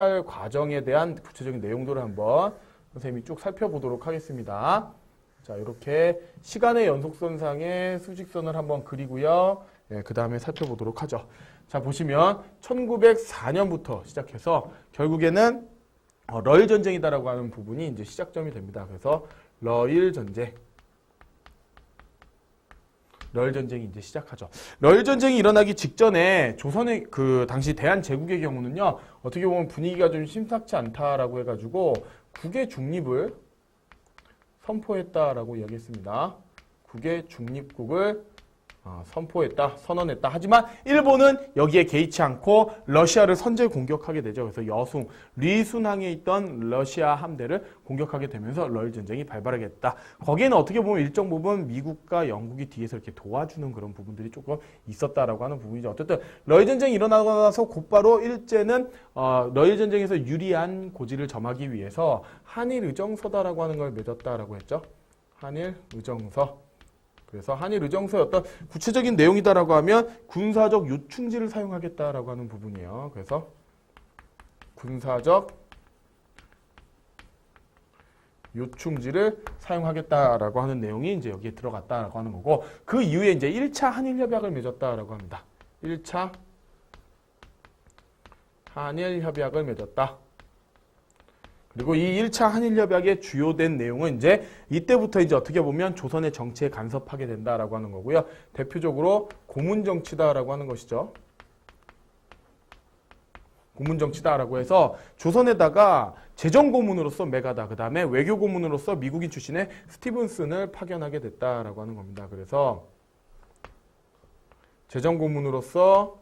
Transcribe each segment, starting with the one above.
할 과정에 대한 구체적인 내용들을 한번 선생님이 쭉 살펴보도록 하겠습니다. 자, 이렇게 시간의 연속선상의 수직선을 한번 그리고요. 예, 그 다음에 살펴보도록 하죠. 자, 보시면 1904년부터 시작해서 결국에는 어, 러일 전쟁이다라고 하는 부분이 이제 시작점이 됩니다. 그래서 러일 전쟁. 러일 전쟁이 이제 시작하죠. 러일 전쟁이 일어나기 직전에 조선의 그 당시 대한 제국의 경우는요. 어떻게 보면 분위기가 좀 심상치 않다라고 해가지고 국의 중립을 선포했다라고 이야기했습니다. 국의 중립국을 어, 선포했다, 선언했다. 하지만 일본은 여기에 개의치 않고 러시아를 선제 공격하게 되죠. 그래서 여순, 리순항에 있던 러시아 함대를 공격하게 되면서 러일 전쟁이 발발하게 됐다. 거기에는 어떻게 보면 일정 부분 미국과 영국이 뒤에서 이렇게 도와주는 그런 부분들이 조금 있었다라고 하는 부분이죠. 어쨌든 러일 전쟁이 일어나고 나서 곧바로 일제는 어, 러일 전쟁에서 유리한 고지를 점하기 위해서 한일 의정서다라고 하는 걸 맺었다라고 했죠. 한일 의정서. 그래서 한일 의정서의 어떤 구체적인 내용이다라고 하면 군사적 요충지를 사용하겠다라고 하는 부분이에요. 그래서 군사적 요충지를 사용하겠다라고 하는 내용이 이제 여기에 들어갔다라고 하는 거고 그 이후에 이제 1차 한일 협약을 맺었다라고 합니다. 1차 한일 협약을 맺었다. 그리고 이 1차 한일협약의 주요된 내용은 이제 이때부터 이제 어떻게 보면 조선의 정치에 간섭하게 된다라고 하는 거고요. 대표적으로 고문 정치다라고 하는 것이죠. 고문 정치다라고 해서 조선에다가 재정 고문으로서 메가다 그다음에 외교 고문으로서 미국인 출신의 스티븐슨을 파견하게 됐다라고 하는 겁니다. 그래서 재정 고문으로서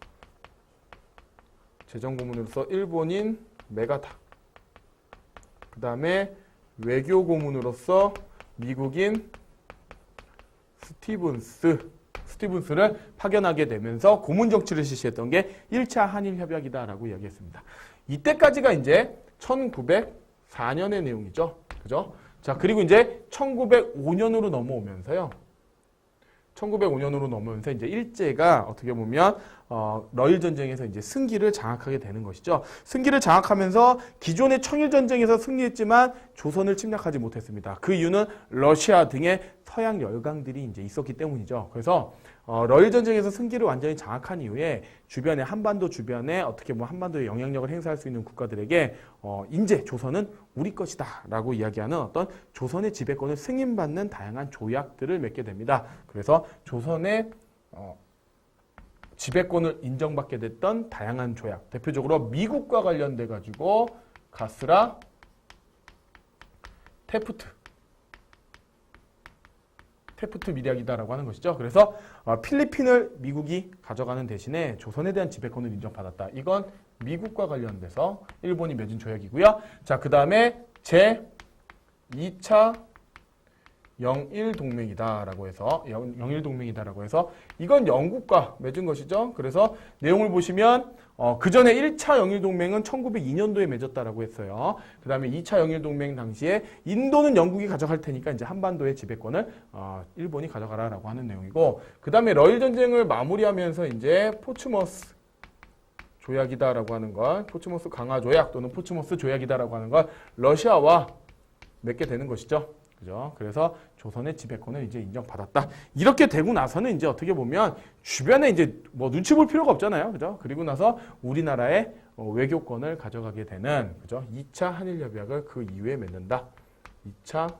재정 고문으로서 일본인 메가다 그 다음에 외교 고문으로서 미국인 스티븐스 스티븐스를 파견하게 되면서 고문 정치를 실시했던 게 1차 한일 협약이다라고 이야기했습니다. 이때까지가 이제 1904년의 내용이죠. 그죠? 자, 그리고 이제 1905년으로 넘어오면서요. 1905년으로 넘어오면서 이제 일제가 어떻게 보면 어, 러일 전쟁에서 이제 승기를 장악하게 되는 것이죠. 승기를 장악하면서 기존의 청일 전쟁에서 승리했지만 조선을 침략하지 못했습니다. 그 이유는 러시아 등의 서양 열강들이 이제 있었기 때문이죠. 그래서 어, 러일 전쟁에서 승기를 완전히 장악한 이후에 주변에 한반도 주변에 어떻게 보면 한반도에 영향력을 행사할 수 있는 국가들에게 어, 인제 조선은 우리 것이다라고 이야기하는 어떤 조선의 지배권을 승인받는 다양한 조약들을 맺게 됩니다. 그래서 조선의 어, 지배권을 인정받게 됐던 다양한 조약, 대표적으로 미국과 관련돼 가지고 가스라, 테프트, 테프트 미략이다라고 하는 것이죠. 그래서 어, 필리핀을 미국이 가져가는 대신에 조선에 대한 지배권을 인정받았다. 이건 미국과 관련돼서 일본이 맺은 조약이고요. 자, 그 다음에 제 2차 영일 동맹이다라고 해서 영일 동맹이다라고 해서 이건 영국과 맺은 것이죠. 그래서 내용을 보시면 어, 그 전에 1차 영일 동맹은 1902년도에 맺었다라고 했어요. 그 다음에 2차 영일 동맹 당시에 인도는 영국이 가져갈 테니까 이제 한반도의 지배권을 어, 일본이 가져가라라고 하는 내용이고 그 다음에 러일 전쟁을 마무리하면서 이제 포츠머스 조약이다라고 하는 걸 포츠머스 강화 조약 또는 포츠머스 조약이다라고 하는 걸 러시아와 맺게 되는 것이죠. 그죠? 그래서 조선의 지배권을 이제 인정받았다. 이렇게 되고 나서는 이제 어떻게 보면 주변에 이제 뭐 눈치 볼 필요가 없잖아요. 그죠? 그리고 나서 우리나라의 어, 외교권을 가져가게 되는 그죠? 2차 한일 협약을 그 이후에 맺는다. 2차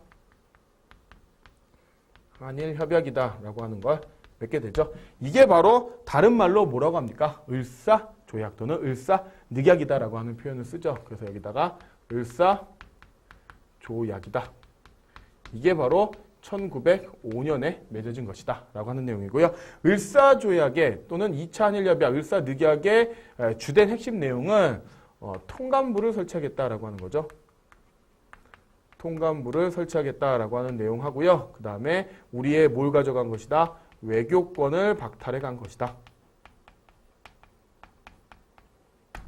한일 협약이다라고 하는 걸 맺게 되죠. 이게 바로 다른 말로 뭐라고 합니까? 을사 조약 또는 을사 늑약이다라고 하는 표현을 쓰죠. 그래서 여기다가 을사 조약이다. 이게 바로 1905년에 맺어진 것이다 라고 하는 내용이고요. 을사조약의 또는 2차 한일협약 을사늑약의 주된 핵심 내용은 어, 통감부를 설치하겠다라고 하는 거죠. 통감부를 설치하겠다라고 하는 내용하고요. 그 다음에 우리의 뭘 가져간 것이다? 외교권을 박탈해 간 것이다.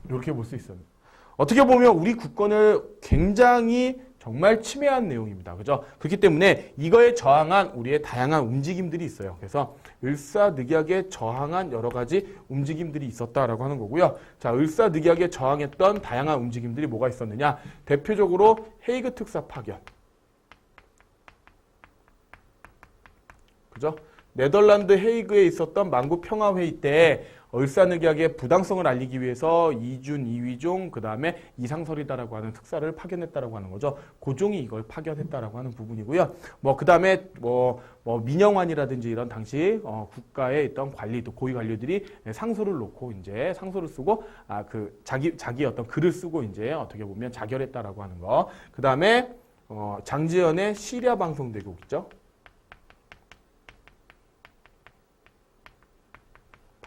이렇게 볼 수 있어요. 어떻게 보면 우리 국권을 굉장히 정말 침해한 내용입니다. 그죠? 그렇기 때문에 이거에 저항한 우리의 다양한 움직임들이 있어요. 그래서 을사늑약에 저항한 여러 가지 움직임들이 있었다라고 하는 거고요. 자, 을사늑약에 저항했던 다양한 움직임들이 뭐가 있었느냐? 대표적으로 헤이그 특사 파견. 그죠? 네덜란드 헤이그에 있었던 만구 평화 회의 때 을사늑약의 부당성을 알리기 위해서 이준, 이위종, 그 다음에 이상설이다라고 하는 특사를 파견했다라고 하는 거죠. 고종이 이걸 파견했다라고 하는 부분이고요. 뭐 그 다음에 뭐, 뭐 민영환이라든지 이런 당시 어, 국가에 있던 관리도 고위 관리들이 상소를 놓고 이제 상소를 쓰고 아 그 자기 자기 어떤 글을 쓰고 이제 어떻게 보면 자결했다라고 하는 거. 그 다음에 어, 장지연의 시리아 방송 대국 있죠.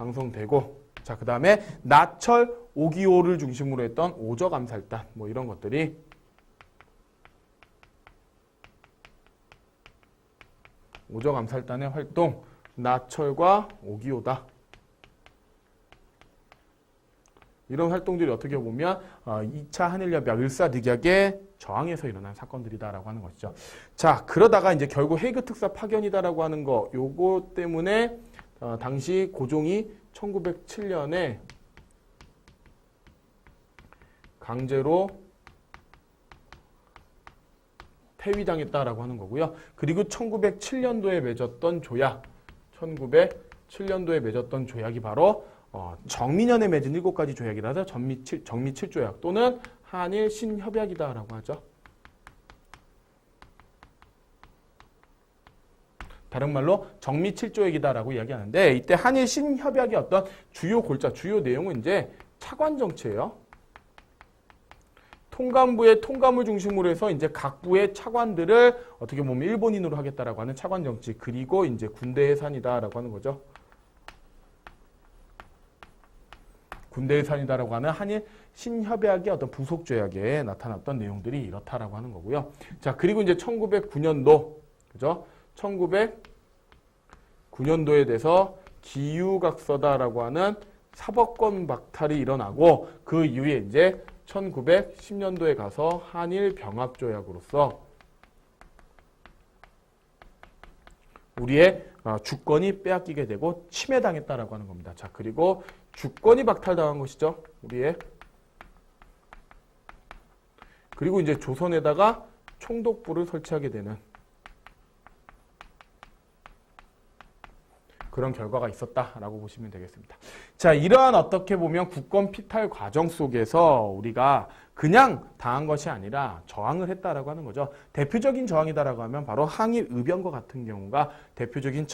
방송되고 자 그 다음에 나철 오기오를 중심으로 했던 오적 암살단 뭐 이런 것들이 오적 암살단의 활동 나철과 오기오다 이런 활동들이 어떻게 보면 어, 2차 한일협약 을사늑약에 저항해서 일어난 사건들이다라고 하는 것이죠. 자 그러다가 이제 결국 헤이그 특사 파견이다라고 하는 거 요거 때문에 어, 당시 고종이 1907년에 강제로 폐위당했다라고 하는 거고요. 그리고 1907년도에 맺었던 조약, 1907년도에 맺었던 조약이 바로 어, 정민년에 맺은 일곱 가지 조약이라 서 정미 7, 정미 7조약 또는 한일 신협약이다라고 하죠. 다른 말로 정미 7조약이다라고 이야기하는데 이때 한일 신협약의 어떤 주요 골자, 주요 내용은 이제 차관 정치예요. 통감부의 통감을 중심으로 해서 이제 각 부의 차관들을 어떻게 보면 일본인으로 하겠다라고 하는 차관 정치 그리고 이제 군대 예산이다라고 하는 거죠. 군대 예산이다라고 하는 한일 신협약의 어떤 부속 조약에 나타났던 내용들이 이렇다라고 하는 거고요. 자 그리고 이제 1909년도 그죠? 1909년도에 돼서 기유각서다라고 하는 사법권 박탈이 일어나고 그 이후에 이제 1910년도에 가서 한일 병합 조약으로서 우리의 어, 주권이 빼앗기게 되고 침해당했다라고 하는 겁니다. 자, 그리고 주권이 박탈당한 것이죠. 우리의 그리고 이제 조선에다가 총독부를 설치하게 되는 그런 결과가 있었다라고 보시면 되겠습니다. 자, 이러한 어떻게 보면 국권 피탈 과정 속에서 우리가 그냥 당한 것이 아니라 저항을 했다라고 하는 거죠. 대표적인 저항이다라고 하면 바로 항일 의병과 같은 경우가 대표적인